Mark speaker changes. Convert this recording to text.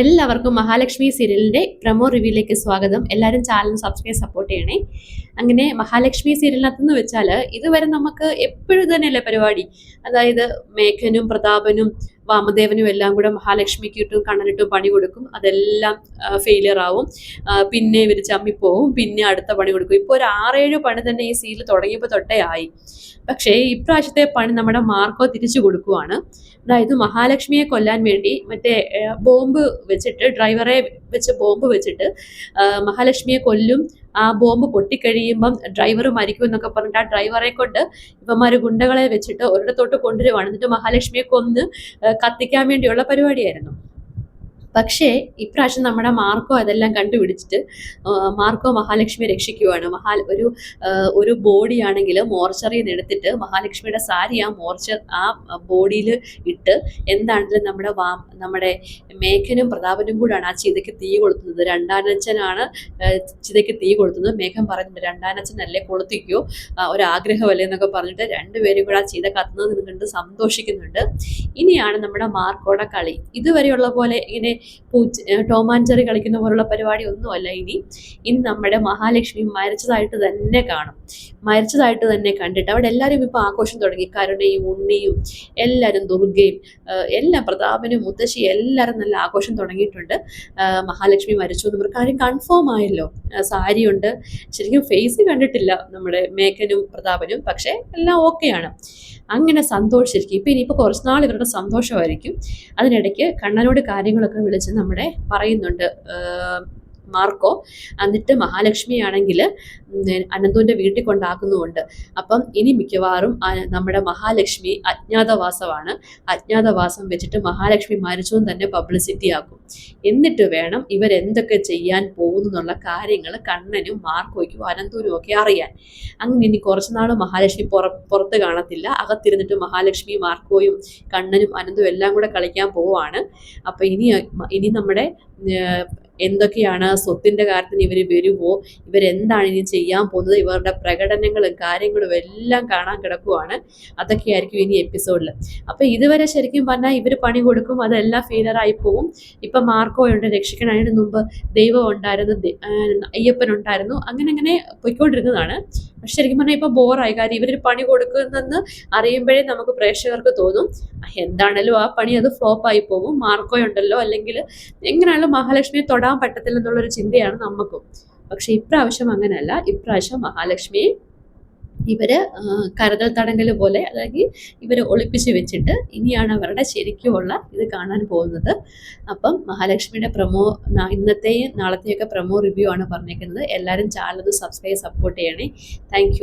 Speaker 1: എല്ലാവർക്കും മഹാലക്ഷ്മി സീരിയലിന്റെ പ്രമോ റിവ്യൂയിലേക്ക് സ്വാഗതം. എല്ലാവരും ചാനൽ സബ്സ്ക്രൈബ് സപ്പോർട്ട് ചെയ്യണേ. അങ്ങനെ മഹാലക്ഷ്മി സീരിയലിനകത്തെന്ന് വെച്ചാൽ ഇതുവരെ നമുക്ക് എപ്പോഴും തന്നെയല്ലേ പരിപാടി? അതായത് മേഘനും പ്രതാപനും വാമദേവനും എല്ലാം കൂടെ മഹാലക്ഷ്മിക്ക് ഇട്ടും കണ്ണനിട്ടും പണി കൊടുക്കും. അതെല്ലാം ഫെയിലിയർ ആവും. പിന്നെ ഇവർ ചമ്മിപ്പോവും. പിന്നെ അടുത്ത പണി കൊടുക്കും. ഇപ്പോൾ ഒരു ആറേഴ് പണി തന്നെ ഈ സീരിയൽ തുടങ്ങിയപ്പോൾ തൊട്ടേ ആയി. പക്ഷേ ഇപ്രാവശ്യത്തെ പണി നമ്മുടെ മാർക്കോ തിരിച്ചു കൊടുക്കുവാണ്. അതായത് മഹാലക്ഷ്മിയെ കൊല്ലാൻ വേണ്ടി മറ്റേ ബോംബ് വെച്ചിട്ട് ഡ്രൈവറെ വെച്ച് ബോംബ് വെച്ചിട്ട് മഹാലക്ഷ്മിയെ കൊല്ലും ആ ബോംബ് പൊട്ടിക്കഴിയുമ്പം ഡ്രൈവർ മരിക്കും എന്നൊക്കെ പറഞ്ഞിട്ട് ആ ഡ്രൈവറെ കൊണ്ട് ഇവന്മാർ ഗുണ്ടകളെ വെച്ചിട്ട് ഒരിടത്തോട്ട് കൊണ്ടുവരുവാണ്. എന്നിട്ട് മഹാലക്ഷ്മിയെ കൊന്ന് കത്തിക്കാൻ വേണ്ടിയുള്ള പരിപാടിയായിരുന്നു. പക്ഷേ ഇപ്രാവശ്യം നമ്മുടെ മാർക്കോ അതെല്ലാം കണ്ടുപിടിച്ചിട്ട് മാർക്കോ മഹാലക്ഷ്മിയെ രക്ഷിക്കുവാണ്. മഹാ ഒരു ഒരു ബോഡിയാണെങ്കിൽ മോർച്ചറിയിൽ നിന്ന് എടുത്തിട്ട് മഹാലക്ഷ്മിയുടെ സാരി ആ മോർച്ചർ ആ ബോഡിയിൽ ഇട്ട് എന്താണെങ്കിലും നമ്മുടെ വാ നമ്മുടെ മേഘനും പ്രതാപനും കൂടാണ് ആ ചിതയ്ക്ക് തീ കൊളുത്തുന്നത്. രണ്ടാനച്ഛനാണ് ചിതയ്ക്ക് തീ കൊളുത്തുന്നത്. മേഘം പറയുന്നുണ്ട് രണ്ടാനച്ഛനല്ലേ കൊളുത്തിക്കോ? ഒരാഗ്രഹമല്ലേ എന്നൊക്കെ പറഞ്ഞിട്ട് രണ്ടുപേരും കൂടെ ആ ചിത കത്തുന്നത് കണ്ട് സന്തോഷിക്കുന്നുണ്ട്. ഇനിയാണ് നമ്മുടെ മാർക്കോടെ കളി. ഇതുവരെയുള്ള പോലെ ഇങ്ങനെ പൂച്ച ടോമാഞ്ചറി കളിക്കുന്ന പോലുള്ള പരിപാടി ഒന്നുമല്ല ഇനി. ഇനി നമ്മുടെ മഹാലക്ഷ്മി മരിച്ചതായിട്ട് തന്നെ കാണും. മരിച്ചതായിട്ട് തന്നെ കണ്ടിട്ട് അവിടെ എല്ലാവരും ഇപ്പോൾ ആഘോഷം തുടങ്ങി. കരുണയും ഉണ്ണിയും എല്ലാവരും ദുർഗയും എല്ലാം പ്രതാപനും മുത്തശ്ശി എല്ലാവരും നല്ല ആഘോഷം തുടങ്ങിയിട്ടുണ്ട്. മഹാലക്ഷ്മി മരിച്ചു എന്ന് പറഞ്ഞ കാര്യം കൺഫേം ആയല്ലോ. സാരിയുണ്ട്. ശരിക്കും ഫേസ് കണ്ടിട്ടില്ല നമ്മുടെ മേക്കനും പ്രതാപനും. പക്ഷേ എല്ലാം ഓക്കെയാണ് അങ്ങനെ സന്തോഷിച്ചിരിക്കും. ഇപ്പം ഇനിയിപ്പോൾ കുറച്ച് നാൾ ഇവരുടെ സന്തോഷമായിരിക്കും. അതിനിടയ്ക്ക് കണ്ണനോട് കാര്യങ്ങളൊക്കെ വിളിച്ച് നമ്മുടെ പറയുന്നുണ്ട്. മാർക്കോ. എന്നിട്ട് മഹാലക്ഷ്മി ആണെങ്കിൽ അനന്തുവിന്റെ വീട്ടിൽ കൊണ്ടാക്കുന്നുമുണ്ട് അപ്പം ഇനി മിക്കവാറും നമ്മുടെ മഹാലക്ഷ്മി അജ്ഞാതവാസമാണ്. അജ്ഞാതവാസം വെച്ചിട്ട് മഹാലക്ഷ്മി മരിച്ചു തന്നെ പബ്ലിസിറ്റി ആക്കും. എന്നിട്ട് വേണം ഇവരെന്തൊക്കെ ചെയ്യാൻ പോകുന്നു എന്നുള്ള കാര്യങ്ങൾ കണ്ണനും മാർക്കോയ്ക്കും അനന്തൂരും ഒക്കെ അറിയാൻ. അങ്ങനെ ഇനി കുറച്ച് നാൾ മഹാലക്ഷ്മി പുറ പുറത്ത് കാണത്തില്ല. അകത്തിരുന്നിട്ട് മഹാലക്ഷ്മി മാർക്കോയും കണ്ണനും അനന്തും എല്ലാം കൂടെ കളിക്കാൻ പോവാണ്. അപ്പം ഇനി ഇനി നമ്മുടെ എന്തൊക്കെയാണ് സ്വത്തിന്റെ കാര്യത്തിന് ഇവർ വരുമോ ഇവരെന്താണ് ഇനി ചെയ്യാൻ പോകുന്നത്? ഇവരുടെ പ്രകടനങ്ങളും കാര്യങ്ങളും എല്ലാം കാണാൻ കിടക്കുവാണ്. അതൊക്കെയായിരിക്കും ഇനി എപ്പിസോഡിൽ അപ്പോൾ ഇതുവരെ ശരിക്കും പറഞ്ഞാൽ ഇവർ പണി കൊടുക്കും അതെല്ലാം ഫെയിലർ ആയി പോവും. ഇപ്പം മാർക്കോയുണ്ട് രക്ഷിക്കണതിന് മുമ്പ് ദൈവം ഉണ്ടായിരുന്നു അയ്യപ്പൻ ഉണ്ടായിരുന്നു. അങ്ങനെ അങ്ങനെ പോയിക്കൊണ്ടിരുന്നതാണ്. പക്ഷെ ശരിക്കും പറഞ്ഞാൽ ഇപ്പോൾ ബോറായി. കാര്യം ഇവരൊരു പണി കൊടുക്കുന്നെന്ന് അറിയുമ്പോഴേ നമുക്ക് പ്രേക്ഷകർക്ക് തോന്നും. എന്താണല്ലോ എന്താണേലും ആ പണി അത് ഫ്ലോപ്പ് ആയി പോകും മാർക്കോയുണ്ടല്ലോ അല്ലെങ്കിൽ എങ്ങനെയാണല്ലോ മഹാലക്ഷ്മിയെ തൊടാൻ പറ്റത്തില്ല എന്നുള്ളൊരു ചിന്തയാണ് നമുക്കും പക്ഷെ ഇപ്രാവശ്യം അങ്ങനെയല്ല. ഇപ്രാവശ്യം മഹാലക്ഷ്മിയെ ഇവർ കരുതൽ തടങ്കൽ പോലെ അതായത് ഇവർ ഒളിപ്പിച്ച് വെച്ചിട്ട് ഇനിയാണ് അവരുടെ ശരിക്കുമുള്ള ഇത് കാണാൻ പോകുന്നത്. അപ്പം മഹാലക്ഷ്മിയുടെ പ്രമോ ഇന്നത്തെയും നാളത്തെയൊക്കെ പ്രമോ റിവ്യൂ ആണ് പറഞ്ഞേക്കുന്നത്. എല്ലാവരും ചാനൽ സബ്സ്ക്രൈബ് സപ്പോർട്ട് ചെയ്യണേ. താങ്ക്